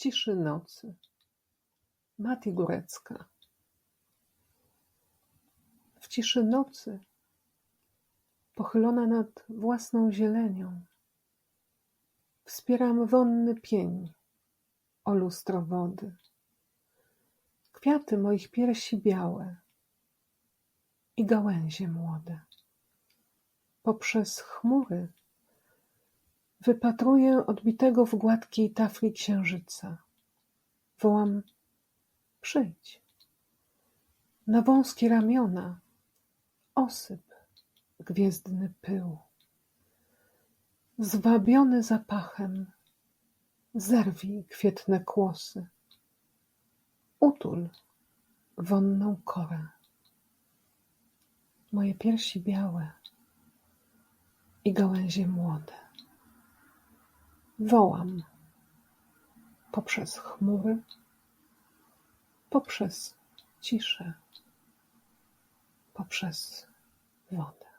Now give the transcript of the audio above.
ciszy nocy. Mati Górecka W ciszy nocy, pochylona nad własną zielenią, Wspieram wonny pień o lustro wody. Kwiaty moich piersi białe i gałęzie młode. Poprzez chmury wypatruję odbitego w gładkiej tafli księżyca. Wołam: Przyjdź. Na wąskie ramiona osyp gwiezdny pył. Zwabiony zapachem, zerwij kwietne kłosy. Utul wonną korę. Moje piersi białe i gałęzie młode. Wołam. Poprzez chmury, poprzez ciszę, poprzez wodę.